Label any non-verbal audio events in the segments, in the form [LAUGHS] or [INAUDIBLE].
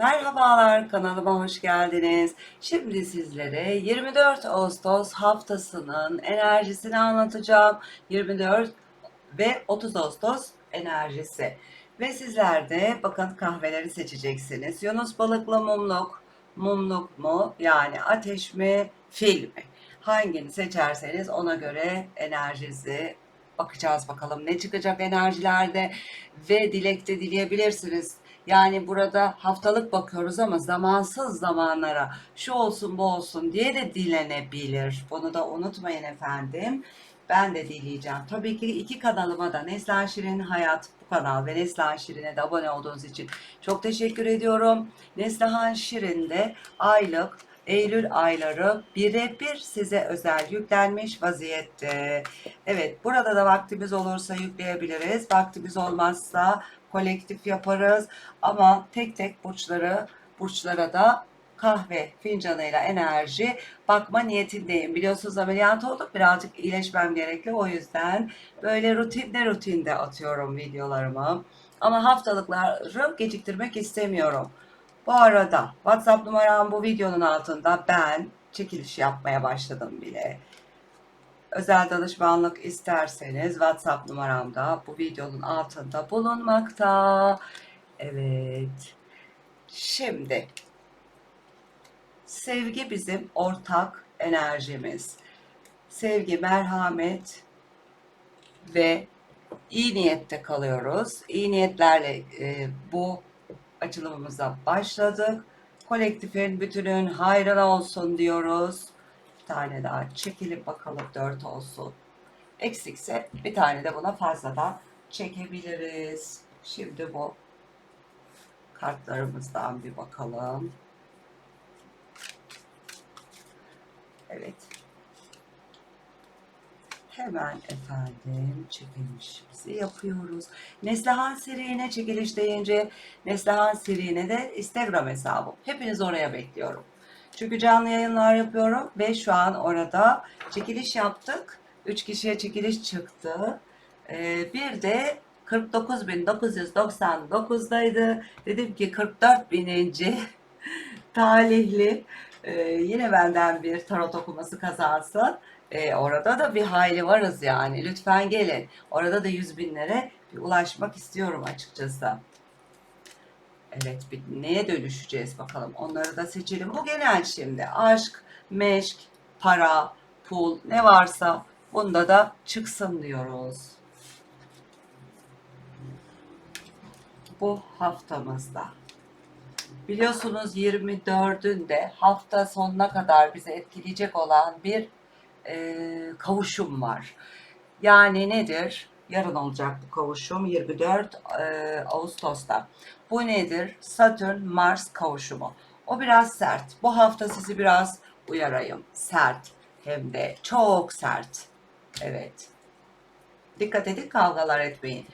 Merhabalar kanalıma hoş geldiniz. Şimdi sizlere 24 Ağustos haftasının enerjisini anlatacağım. 24 ve 30 Ağustos enerjisi. Ve sizler de bakın kahveleri seçeceksiniz. Yunus balıklı mumluk, mumluk mu yani ateş mi, fil mi? Hangini seçerseniz ona göre enerjisi bakacağız bakalım ne çıkacak enerjilerde ve dilekte dileyebilirsiniz. Yani burada haftalık bakıyoruz ama zamansız zamanlara şu olsun bu olsun diye de dilenebilir. Bunu da unutmayın efendim. Ben de dileyeceğim. Tabii ki iki kanalıma da Neslihan Şirin Hayat bu kanal ve Neslihan Şirin'e de abone olduğunuz için çok teşekkür ediyorum. Neslihan Şirin'de aylık Eylül ayları birebir size özel yüklenmiş vaziyette. Evet burada da vaktimiz olursa yükleyebiliriz. Vaktimiz olmazsa kolektif yaparız. Ama tek tek burçları burçlara da kahve fincanıyla enerji bakma niyetindeyim. Biliyorsunuz ameliyat olduk. Birazcık iyileşmem gerekli. O yüzden böyle rutinde rutinde atıyorum videolarımı. Ama haftalıkları geciktirmek istemiyorum. Bu arada WhatsApp numaram bu videonun altında ben çekiliş yapmaya başladım bile. Özel danışmanlık isterseniz WhatsApp numaramda bu videonun altında bulunmakta. Evet. Şimdi sevgi bizim ortak enerjimiz. Sevgi, merhamet ve iyi niyette kalıyoruz. İyi niyetlerle e, bu açılımımıza başladık. Kolektifin bütünün hayrına olsun diyoruz. Tane daha çekelim bakalım dört olsun. Eksikse bir tane de buna fazladan çekebiliriz. Şimdi bu kartlarımızdan bir bakalım. Evet. Hemen efendim çekilişimizi yapıyoruz. Neslihan Seri'ne çekiliş deyince Neslihan Seri'ne de Instagram hesabım. Hepiniz oraya bekliyorum. Çünkü canlı yayınlar yapıyorum ve şu an orada çekiliş yaptık. 3 kişiye çekiliş çıktı. Ee, bir de 49.999'daydı. Dedim ki 44 bininci [LAUGHS] talihli e, yine benden bir tarot okuması kazansın. E, orada da bir hayli varız yani. Lütfen gelin. Orada da yüz binlere ulaşmak istiyorum açıkçası. Evet, bir neye dönüşeceğiz bakalım. Onları da seçelim. Bu genel şimdi. Aşk, meşk, para, pul ne varsa bunda da çıksın diyoruz. Bu haftamızda. Biliyorsunuz 24'ünde hafta sonuna kadar bizi etkileyecek olan bir e, kavuşum var. Yani nedir? Yarın olacak bu kavuşum 24 e, Ağustos'ta. Bu nedir? Satürn Mars kavuşumu. O biraz sert. Bu hafta sizi biraz uyarayım. Sert. Hem de çok sert. Evet. Dikkat edin kavgalar etmeyin.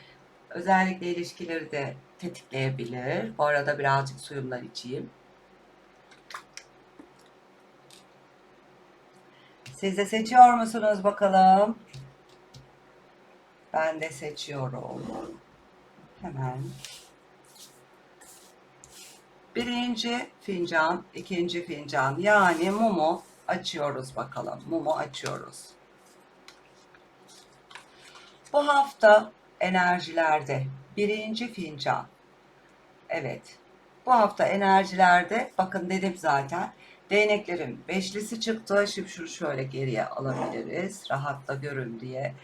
Özellikle ilişkileri de tetikleyebilir. Bu arada birazcık suyumdan içeyim. Siz de seçiyor musunuz bakalım? Ben de seçiyorum. Hemen. Birinci fincan, ikinci fincan yani mumu açıyoruz bakalım. Mumu açıyoruz. Bu hafta enerjilerde birinci fincan. Evet. Bu hafta enerjilerde bakın dedim zaten Değneklerin beşlisi çıktı. Şimdi şunu şöyle geriye alabiliriz. Rahatla görün diye.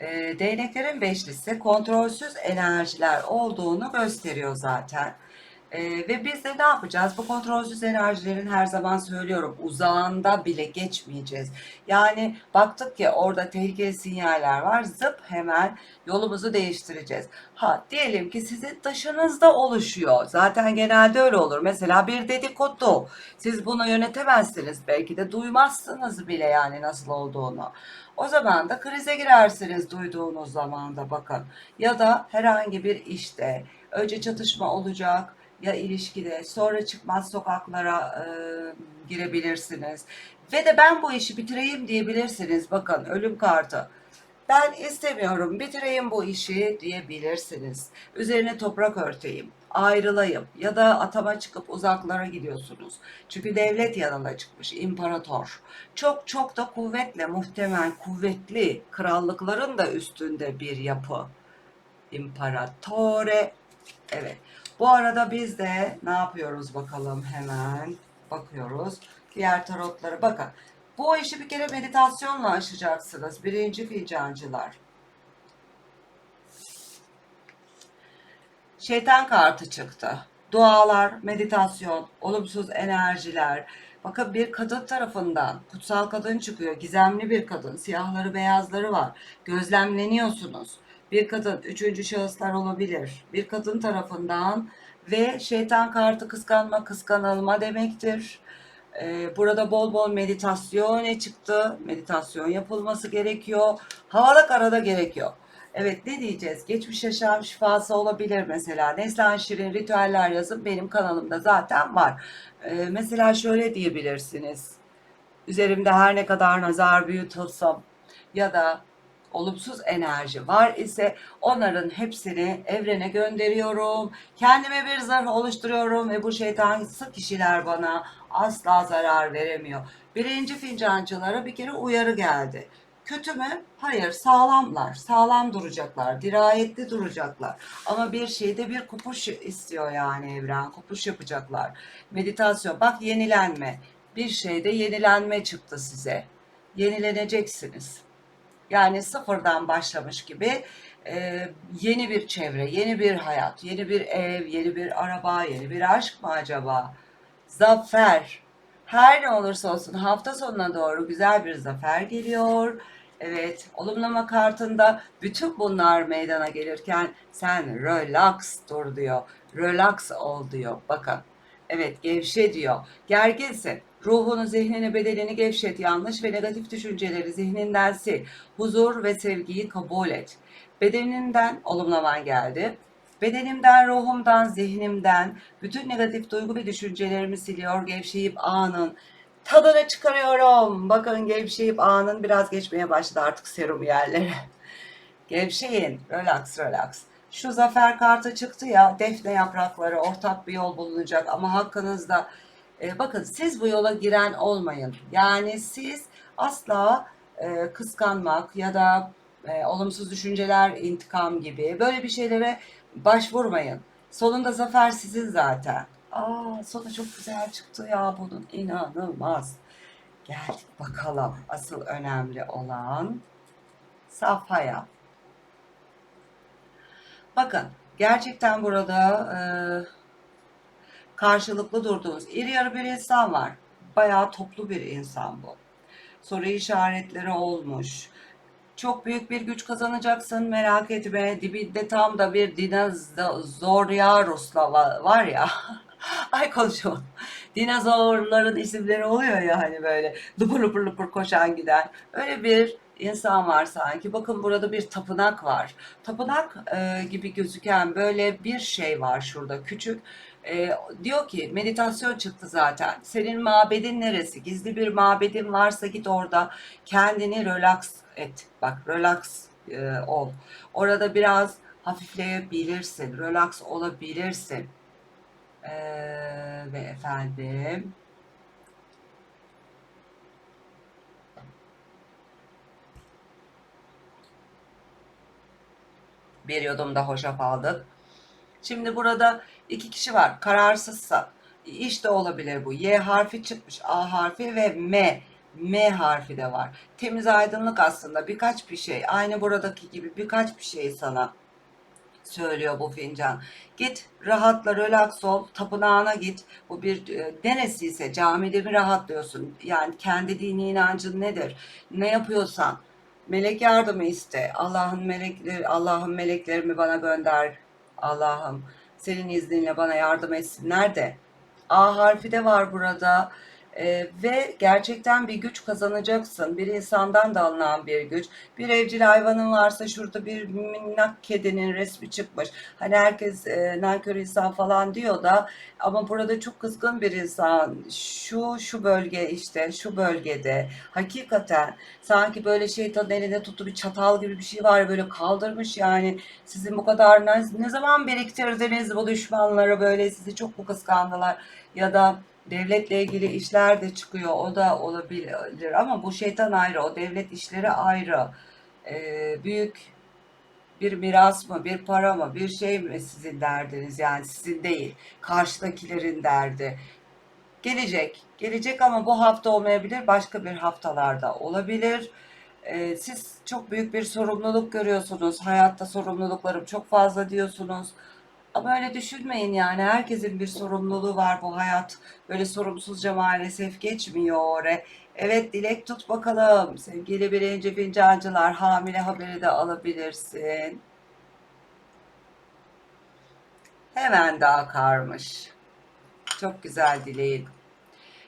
E, değneklerin beşlisi kontrolsüz enerjiler olduğunu gösteriyor zaten. E, ve biz de ne yapacağız? Bu kontrolsüz enerjilerin her zaman söylüyorum uzağında bile geçmeyeceğiz. Yani baktık ki orada tehlikeli sinyaller var. Zıp hemen yolumuzu değiştireceğiz. Ha diyelim ki sizin dışınızda oluşuyor. Zaten genelde öyle olur. Mesela bir dedikodu. Siz bunu yönetemezsiniz. Belki de duymazsınız bile yani nasıl olduğunu. O zaman da krize girersiniz duyduğunuz zaman da bakın. Ya da herhangi bir işte önce çatışma olacak ya ilişkide sonra çıkmaz sokaklara e, girebilirsiniz. Ve de ben bu işi bitireyim diyebilirsiniz. Bakın ölüm kartı. Ben istemiyorum bitireyim bu işi diyebilirsiniz. Üzerine toprak örteyim. ayrılayım ya da atama çıkıp uzaklara gidiyorsunuz. Çünkü devlet yanına çıkmış, imparator. Çok çok da kuvvetle, muhtemel kuvvetli krallıkların da üstünde bir yapı. İmparatore. Evet. Bu arada biz de ne yapıyoruz bakalım hemen bakıyoruz. Diğer tarotları bakın. Bu işi bir kere meditasyonla aşacaksınız. Birinci fincancılar. Şeytan kartı çıktı. Dualar, meditasyon, olumsuz enerjiler. Bakın bir kadın tarafından kutsal kadın çıkıyor. Gizemli bir kadın. Siyahları beyazları var. Gözlemleniyorsunuz. Bir kadın, üçüncü şahıslar olabilir. Bir kadın tarafından ve şeytan kartı kıskanma, kıskanılma demektir. Ee, burada bol bol meditasyon ne çıktı? Meditasyon yapılması gerekiyor. Havada karada gerekiyor. Evet ne diyeceğiz? Geçmiş yaşam şifası olabilir mesela. Neslihan Şirin ritüeller yazın benim kanalımda zaten var. Ee, mesela şöyle diyebilirsiniz. Üzerimde her ne kadar nazar büyü tılsım ya da olumsuz enerji var ise onların hepsini evrene gönderiyorum. Kendime bir zırh oluşturuyorum ve bu şeytansı kişiler bana asla zarar veremiyor. Birinci fincancılara bir kere uyarı geldi. Kötü mü? Hayır, sağlamlar. Sağlam duracaklar, dirayetli duracaklar. Ama bir şeyde bir kopuş istiyor yani evren. Kopuş yapacaklar. Meditasyon. Bak yenilenme. Bir şeyde yenilenme çıktı size. Yenileneceksiniz. Yani sıfırdan başlamış gibi e, yeni bir çevre, yeni bir hayat, yeni bir ev, yeni bir araba, yeni bir aşk mı acaba? Zafer. Her ne olursa olsun hafta sonuna doğru güzel bir zafer geliyor. Evet, olumlama kartında bütün bunlar meydana gelirken sen relax dur diyor. Relax ol diyor. Bakın. Evet, gevşe diyor. Gerginsin. Ruhunu, zihnini, bedenini gevşet. Yanlış ve negatif düşünceleri zihninden sil. Huzur ve sevgiyi kabul et. Bedeninden olumlaman geldi. Bedenimden, ruhumdan, zihnimden bütün negatif duygu ve düşüncelerimi siliyor. Gevşeyip anın tadını çıkarıyorum. Bakın gevşeyip anın biraz geçmeye başladı artık serum yerlere. [LAUGHS] Gevşeyin. Relax relax. Şu zafer kartı çıktı ya defne yaprakları ortak bir yol bulunacak ama hakkınızda e, bakın siz bu yola giren olmayın. Yani siz asla e, kıskanmak ya da e, olumsuz düşünceler, intikam gibi böyle bir şeylere başvurmayın. Sonunda zafer sizin zaten. Aa, sonu çok güzel çıktı ya bunun inanılmaz. Geldik bakalım asıl önemli olan safhaya. Bakın gerçekten burada e, karşılıklı durduğunuz iri yarı bir insan var. Bayağı toplu bir insan bu. Soru işaretleri olmuş. Çok büyük bir güç kazanacaksın merak etme. Dibinde tam da bir dinozor yarusla var ya. [LAUGHS] Ay konuşamadım. Dinozorların isimleri oluyor ya hani böyle lıpır lıpır lıpır koşan giden. Öyle bir insan var sanki. Bakın burada bir tapınak var. Tapınak e, gibi gözüken böyle bir şey var şurada küçük. E, diyor ki meditasyon çıktı zaten. Senin mabedin neresi? Gizli bir mabedin varsa git orada kendini relax et. Bak relax e, ol. Orada biraz hafifleyebilirsin. Relax olabilirsin. Ee, ve efendim bir yudum da hoşaf aldık. Şimdi burada iki kişi var. Kararsızsa iş de olabilir bu. Y harfi çıkmış. A harfi ve M. M harfi de var. Temiz aydınlık aslında birkaç bir şey. Aynı buradaki gibi birkaç bir şey sana söylüyor bu fincan. Git rahatla relax ol tapınağına git. Bu bir e, neresiyse camide mi rahatlıyorsun? Yani kendi dini inancın nedir? Ne yapıyorsan melek yardımı iste. Allah'ın melekleri Allah'ın meleklerimi bana gönder. Allah'ım senin izninle bana yardım etsinler de. A harfi de var burada. Ee, ve gerçekten bir güç kazanacaksın. Bir insandan da alınan bir güç. Bir evcil hayvanın varsa şurada bir minnak kedinin resmi çıkmış. Hani herkes e, nankör insan falan diyor da ama burada çok kızgın bir insan. Şu şu bölge işte şu bölgede hakikaten sanki böyle şeytanın elinde tuttuğu bir çatal gibi bir şey var böyle kaldırmış yani sizin bu kadar ne, ne zaman biriktirdiniz bu düşmanları böyle sizi çok mu kıskandılar ya da devletle ilgili işler de çıkıyor o da olabilir. Ama bu şeytan ayrı o devlet işleri ayrı. Ee, büyük bir miras mı bir para mı bir şey mi sizin derdiniz? Yani sizin değil karşıdakilerin derdi. Gelecek gelecek ama bu hafta olmayabilir başka bir haftalarda olabilir. Ee, siz çok büyük bir sorumluluk görüyorsunuz hayatta sorumluluklarım çok fazla diyorsunuz ama öyle düşünmeyin yani herkesin bir sorumluluğu var bu hayat. Böyle sorumsuzca maalesef geçmiyor. Evet dilek tut bakalım. Sevgili birinci fincancılar hamile haberi de alabilirsin. Hemen daha karmış. Çok güzel dileğin.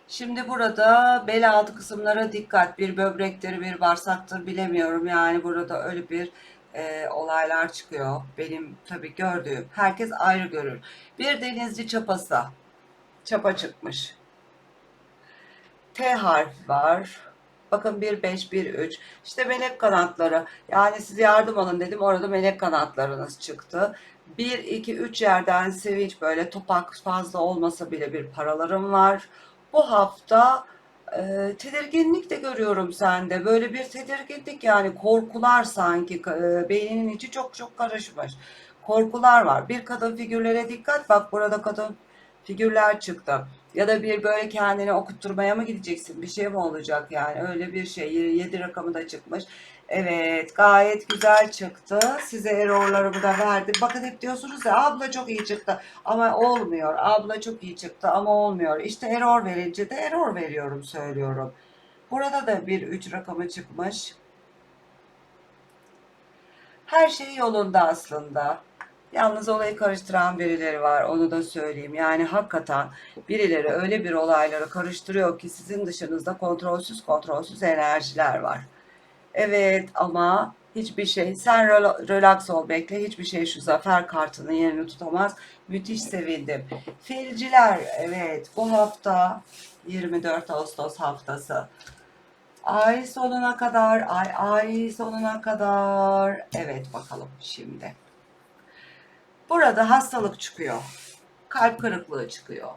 Şimdi burada bel altı kısımlara dikkat. Bir böbrektir, bir bağırsaktır bilemiyorum. Yani burada öyle bir e, olaylar çıkıyor. Benim tabii gördüğüm. Herkes ayrı görür. Bir denizci çapası. Çapa çıkmış. T harfi var. Bakın 1, 5, 1, 3. İşte melek kanatları. Yani siz yardım alın dedim. Orada melek kanatlarınız çıktı. 1, 2, 3 yerden sevinç böyle topak fazla olmasa bile bir paralarım var. Bu hafta tedirginlik de görüyorum sende. Böyle bir tedirginlik yani korkular sanki e, beyninin içi çok çok karışmış. Korkular var. Bir kadın figürlere dikkat. Bak burada kadın figürler çıktı. Ya da bir böyle kendini okutturmaya mı gideceksin? Bir şey mi olacak yani? Öyle bir şey. 7 rakamı da çıkmış. Evet gayet güzel çıktı. Size errorlarımı da verdim. Bakın hep diyorsunuz ya abla çok iyi çıktı ama olmuyor. Abla çok iyi çıktı ama olmuyor. İşte error verince de error veriyorum söylüyorum. Burada da bir 3 rakamı çıkmış. Her şey yolunda aslında. Yalnız olayı karıştıran birileri var onu da söyleyeyim. Yani hakikaten birileri öyle bir olayları karıştırıyor ki sizin dışınızda kontrolsüz kontrolsüz enerjiler var. Evet ama hiçbir şey sen relax ol bekle hiçbir şey şu zafer kartının yerini tutamaz. Müthiş sevindim. Filciler evet bu hafta 24 Ağustos haftası. Ay sonuna kadar ay ay sonuna kadar evet bakalım şimdi. Burada hastalık çıkıyor. Kalp kırıklığı çıkıyor.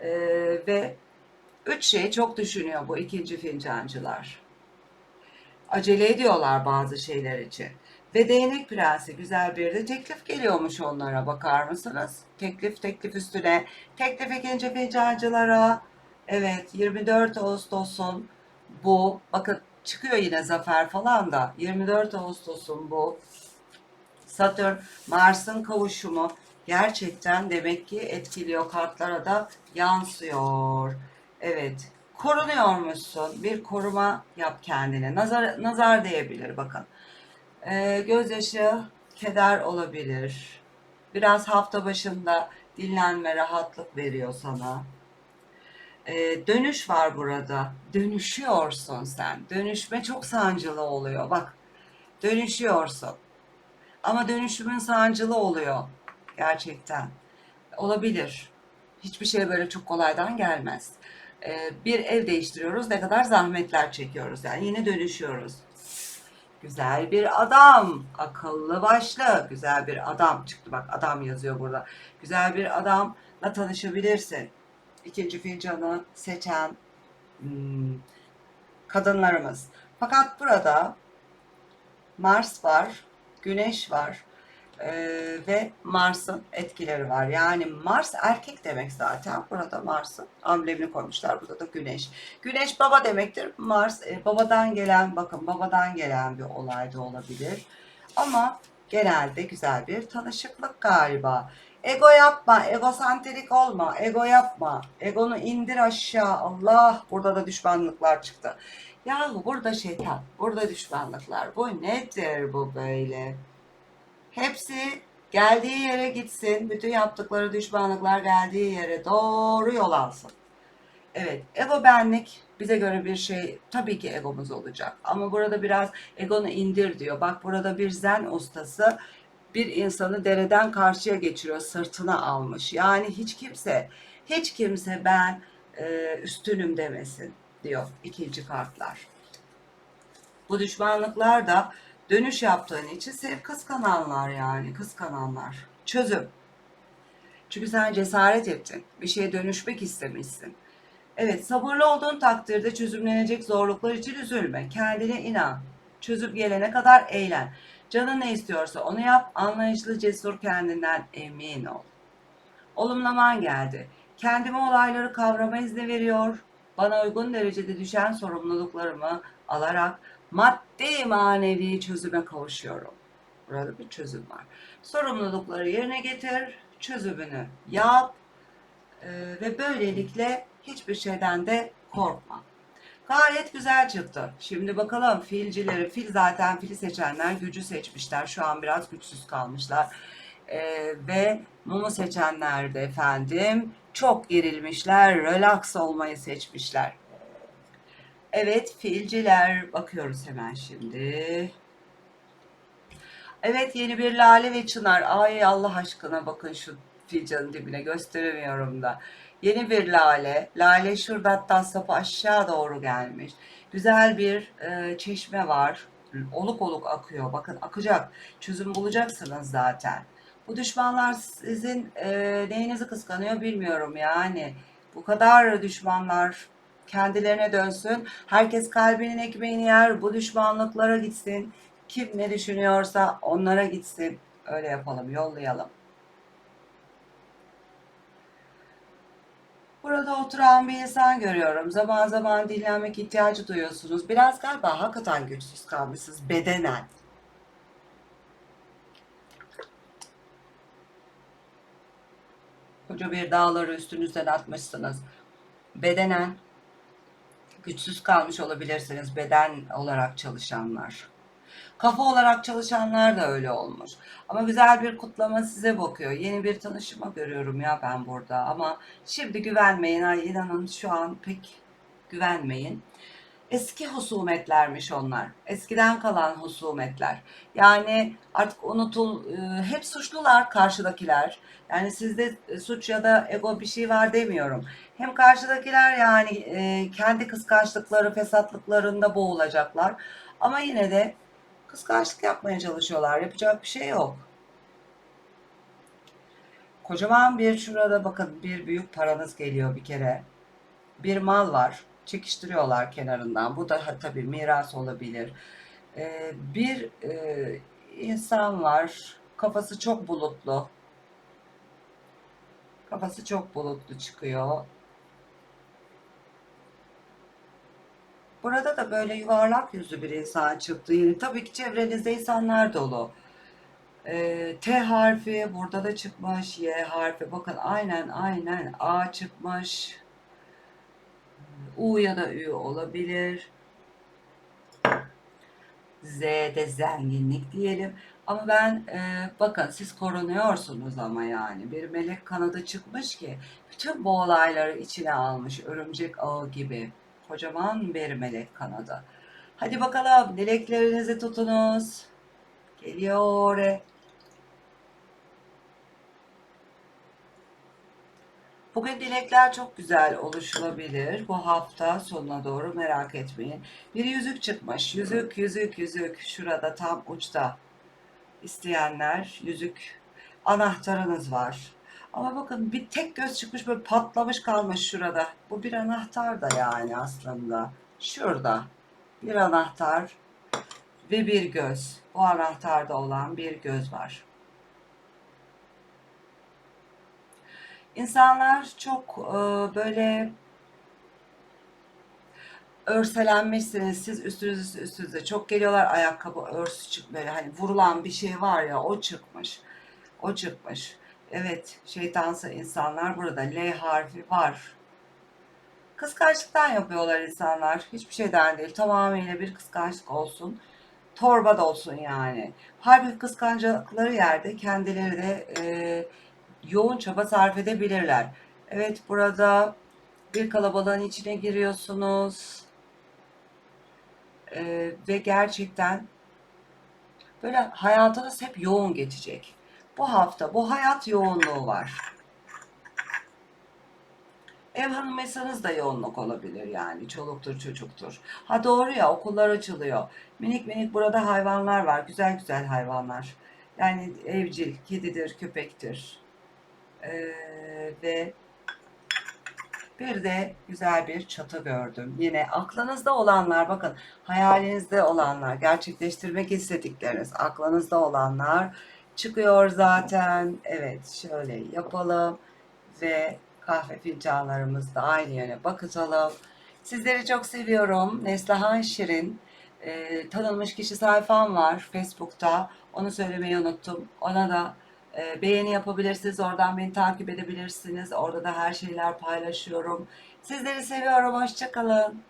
Ee, ve üç şey çok düşünüyor bu ikinci fincancılar acele ediyorlar bazı şeyler için. Ve değnek prensi güzel bir de teklif geliyormuş onlara bakar mısınız? Teklif teklif üstüne. Teklif ikinci fincancılara. Evet 24 Ağustos'un bu bakın çıkıyor yine zafer falan da 24 Ağustos'un bu Satürn Mars'ın kavuşumu gerçekten demek ki etkiliyor kartlara da yansıyor. Evet korunuyormuşsun. Bir koruma yap kendine. Nazar, nazar değebilir bakın. Ee, gözyaşı keder olabilir. Biraz hafta başında dinlenme, rahatlık veriyor sana. Ee, dönüş var burada. Dönüşüyorsun sen. Dönüşme çok sancılı oluyor. Bak dönüşüyorsun. Ama dönüşümün sancılı oluyor. Gerçekten. Olabilir. Hiçbir şey böyle çok kolaydan gelmez. E, bir ev değiştiriyoruz. Ne kadar zahmetler çekiyoruz. Yani yine dönüşüyoruz. Güzel bir adam. Akıllı başlı. Güzel bir adam. Çıktı bak adam yazıyor burada. Güzel bir adamla tanışabilirsin. İkinci fincanı seçen hmm, kadınlarımız. Fakat burada Mars var, Güneş var e, ve Mars'ın etkileri var. Yani Mars erkek demek zaten. Burada Mars'ın amblemini koymuşlar. Burada da Güneş. Güneş baba demektir. Mars e, babadan gelen bakın babadan gelen bir olay da olabilir. Ama genelde güzel bir tanışıklık galiba. Ego yapma, egosantrik olma, ego yapma. Egonu indir aşağı. Allah burada da düşmanlıklar çıktı. Yahu burada şeytan, burada düşmanlıklar. Bu nedir bu böyle? Hepsi geldiği yere gitsin. Bütün yaptıkları düşmanlıklar geldiği yere doğru yol alsın. Evet, ego benlik bize göre bir şey tabii ki egomuz olacak. Ama burada biraz egonu indir diyor. Bak burada bir zen ustası bir insanı dereden karşıya geçiriyor, sırtına almış. Yani hiç kimse, hiç kimse ben e, üstünüm demesin diyor ikinci kartlar. Bu düşmanlıklar da dönüş yaptığın için sev kıskananlar yani kıskananlar. Çözüm. Çünkü sen cesaret ettin. Bir şeye dönüşmek istemişsin. Evet, sabırlı olduğun takdirde çözümlenecek zorluklar için üzülme. Kendine inan. Çözüm gelene kadar eğlen. Canın ne istiyorsa onu yap. Anlayışlı, cesur kendinden emin ol. Olumlaman geldi. Kendime olayları kavrama izni veriyor. Bana uygun derecede düşen sorumluluklarımı alarak maddi manevi çözüme kavuşuyorum. Burada bir çözüm var. Sorumlulukları yerine getir, çözümünü yap Ee, ve böylelikle hiçbir şeyden de korkma. Gayet güzel çıktı. Şimdi bakalım filcileri, fil zaten fili seçenler gücü seçmişler. Şu an biraz güçsüz kalmışlar. Ee, ve mumu seçenler de efendim çok gerilmişler, relax olmayı seçmişler. Evet filciler bakıyoruz hemen şimdi. Evet yeni bir lale ve çınar. Ay Allah aşkına bakın şu filcanın dibine gösteremiyorum da. Yeni bir lale. Lale şurada hatta sapı aşağı doğru gelmiş. Güzel bir e, çeşme var. Oluk oluk akıyor. Bakın akacak. Çözüm bulacaksınız zaten. Bu düşmanlar sizin e, neyinizi kıskanıyor bilmiyorum yani. Bu kadar düşmanlar kendilerine dönsün. Herkes kalbinin ekmeğini yer. Bu düşmanlıklara gitsin. Kim ne düşünüyorsa onlara gitsin. Öyle yapalım, yollayalım. Burada oturan bir insan görüyorum. Zaman zaman dinlenmek ihtiyacı duyuyorsunuz. Biraz galiba hakikaten güçsüz kalmışsınız bedenen. Koca bir dağları üstünüzden atmışsınız. Bedenen güçsüz kalmış olabilirsiniz beden olarak çalışanlar. Kafa olarak çalışanlar da öyle olmuş. Ama güzel bir kutlama size bakıyor. Yeni bir tanışıma görüyorum ya ben burada. Ama şimdi güvenmeyin. Ay inanın şu an pek güvenmeyin. Eski husumetlermiş onlar. Eskiden kalan husumetler. Yani artık unutul, e, hep suçlular karşıdakiler. Yani sizde e, suç ya da ego bir şey var demiyorum. Hem karşıdakiler yani e, kendi kıskançlıkları, fesatlıklarında boğulacaklar. Ama yine de kıskançlık yapmaya çalışıyorlar. Yapacak bir şey yok. Kocaman bir şurada bakın bir büyük paranız geliyor bir kere. Bir mal var. Çekiştiriyorlar kenarından. Bu da tabii miras olabilir. Ee, bir e, insan var. Kafası çok bulutlu. Kafası çok bulutlu çıkıyor. Burada da böyle yuvarlak yüzlü bir insan çıktı. Yine tabii ki çevrenizde insanlar dolu. Ee, T harfi burada da çıkmış. Y harfi bakın aynen aynen A çıkmış. U ya da Ü olabilir. Z de zenginlik diyelim. Ama ben e, bakın siz korunuyorsunuz ama yani bir melek kanadı çıkmış ki bütün bu olayları içine almış örümcek ağı gibi. Kocaman bir melek kanadı. Hadi bakalım dileklerinizi tutunuz. Geliyor. Bugün dilekler çok güzel oluşulabilir. Bu hafta sonuna doğru merak etmeyin. Bir yüzük çıkmış. Yüzük, yüzük, yüzük. Şurada tam uçta. İsteyenler yüzük. Anahtarınız var. Ama bakın bir tek göz çıkmış böyle patlamış kalmış şurada. Bu bir anahtar da yani aslında. Şurada bir anahtar ve bir göz. O anahtarda olan bir göz var. İnsanlar çok e, böyle örselenmişsiniz. Siz üstünüze üstünüze çok geliyorlar. Ayakkabı örsü çık böyle hani vurulan bir şey var ya o çıkmış. O çıkmış. Evet şeytansı insanlar burada. L harfi var. Kıskançlıktan yapıyorlar insanlar. Hiçbir şeyden değil. Tamamıyla bir kıskançlık olsun. Torba da olsun yani. Halbuki kıskançlıkları yerde kendileri de e, yoğun çaba sarf edebilirler. Evet burada Bir kalabalığın içine giriyorsunuz. Ee, ve gerçekten böyle hayatınız hep yoğun geçecek. Bu hafta bu hayat yoğunluğu var. Ev hanımıysanız da yoğunluk olabilir yani çoluktur çocuktur. Ha doğru ya okullar açılıyor. Minik minik burada hayvanlar var. Güzel güzel hayvanlar. Yani evcil, kedidir, köpektir. Ee, ve bir de güzel bir çatı gördüm. Yine aklınızda olanlar bakın hayalinizde olanlar gerçekleştirmek istedikleriniz aklınızda olanlar çıkıyor zaten. Evet şöyle yapalım ve kahve fincanlarımızı da aynı yöne bakıtalım. Sizleri çok seviyorum. Neslihan Şirin. Ee, tanınmış kişi sayfam var Facebook'ta. Onu söylemeyi unuttum. Ona da e, beğeni yapabilirsiniz. Oradan beni takip edebilirsiniz. Orada da her şeyler paylaşıyorum. Sizleri seviyorum. Hoşçakalın.